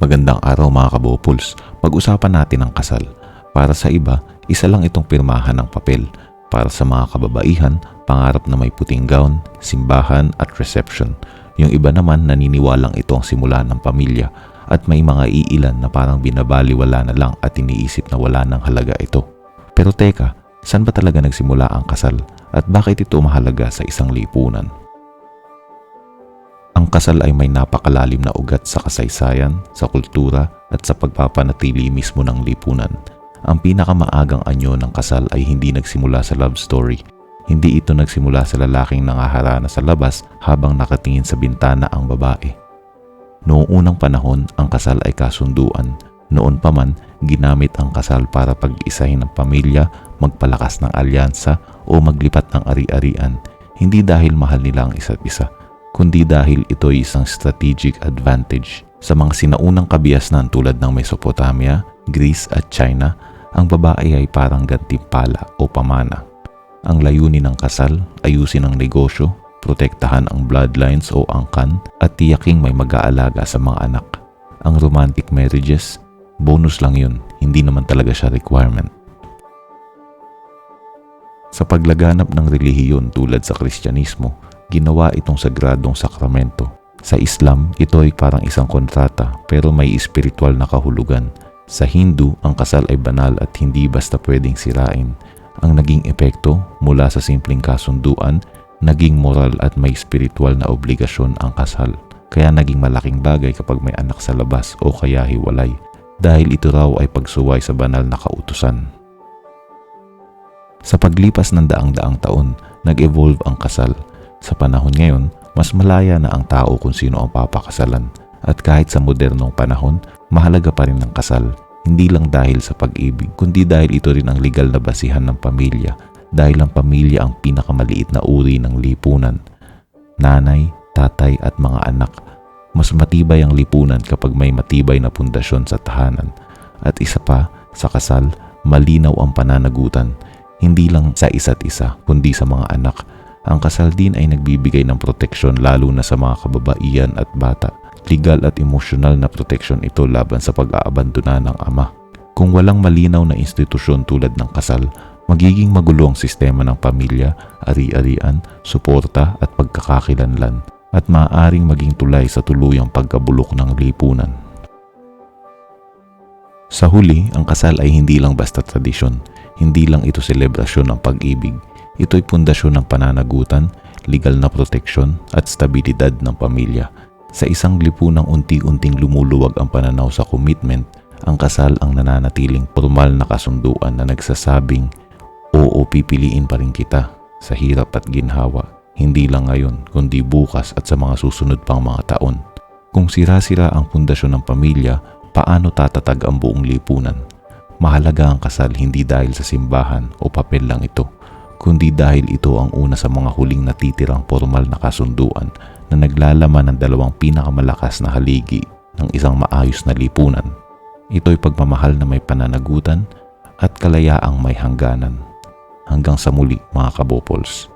Magandang araw mga kabopols. Pag-usapan natin ang kasal. Para sa iba, isa lang itong pirmahan ng papel. Para sa mga kababaihan, pangarap na may puting gown, simbahan at reception. Yung iba naman naniniwalang ito ang simula ng pamilya at may mga iilan na parang binabaliwala na lang at iniisip na wala ng halaga ito. Pero teka, saan ba talaga nagsimula ang kasal at bakit ito mahalaga sa isang lipunan? Ang kasal ay may napakalalim na ugat sa kasaysayan, sa kultura at sa pagpapanatili mismo ng lipunan. Ang pinakamaagang anyo ng kasal ay hindi nagsimula sa love story. Hindi ito nagsimula sa lalaking nangaharana sa labas habang nakatingin sa bintana ang babae. Noong unang panahon, ang kasal ay kasunduan. Noon pa man, ginamit ang kasal para pag-isahin ng pamilya, magpalakas ng alyansa o maglipat ng ari-arian. Hindi dahil mahal nila ang isa't isa, kundi dahil ito ay isang strategic advantage. Sa mga sinaunang kabiasnan tulad ng Mesopotamia, Greece at China, ang babae ay parang gantimpala o pamana. Ang layunin ng kasal, ayusin ang negosyo, protektahan ang bloodlines o angkan at tiyaking may mag-aalaga sa mga anak. Ang romantic marriages, bonus lang yun, hindi naman talaga siya requirement. Sa paglaganap ng relihiyon tulad sa Kristyanismo, ginawa itong sagradong sakramento. Sa Islam, ito ay parang isang kontrata pero may espiritual na kahulugan. Sa Hindu, ang kasal ay banal at hindi basta pwedeng sirain. Ang naging epekto mula sa simpleng kasunduan, naging moral at may spiritual na obligasyon ang kasal. Kaya naging malaking bagay kapag may anak sa labas o kaya hiwalay dahil ito raw ay pagsuway sa banal na kautusan. Sa paglipas ng daang-daang taon, nag-evolve ang kasal. Sa panahon ngayon, mas malaya na ang tao kung sino ang papakasalan. At kahit sa modernong panahon, mahalaga pa rin ang kasal. Hindi lang dahil sa pag-ibig, kundi dahil ito rin ang legal na basihan ng pamilya. Dahil ang pamilya ang pinakamaliit na uri ng lipunan. Nanay, tatay at mga anak. Mas matibay ang lipunan kapag may matibay na pundasyon sa tahanan. At isa pa, sa kasal, malinaw ang pananagutan hindi lang sa isa't isa kundi sa mga anak. Ang kasal din ay nagbibigay ng proteksyon lalo na sa mga kababaihan at bata. Legal at emosyonal na proteksyon ito laban sa pag-aabandona ng ama. Kung walang malinaw na institusyon tulad ng kasal, magiging magulo ang sistema ng pamilya, ari-arian, suporta at pagkakakilanlan at maaaring maging tulay sa tuluyang pagkabulok ng lipunan. Sa huli, ang kasal ay hindi lang basta tradisyon. Hindi lang ito selebrasyon ng pag-ibig. Ito'y pundasyon ng pananagutan, legal na proteksyon at stabilidad ng pamilya. Sa isang lipunang unti-unting lumuluwag ang pananaw sa commitment, ang kasal ang nananatiling formal na kasunduan na nagsasabing, Oo, pipiliin pa rin kita sa hirap at ginhawa. Hindi lang ngayon, kundi bukas at sa mga susunod pang mga taon. Kung sira-sira ang pundasyon ng pamilya, paano tatatag ang buong lipunan? Mahalaga ang kasal hindi dahil sa simbahan o papel lang ito, kundi dahil ito ang una sa mga huling natitirang formal na kasunduan na naglalaman ng dalawang pinakamalakas na haligi ng isang maayos na lipunan. Ito'y pagmamahal na may pananagutan at kalayaang may hangganan. Hanggang sa muli mga kabopols.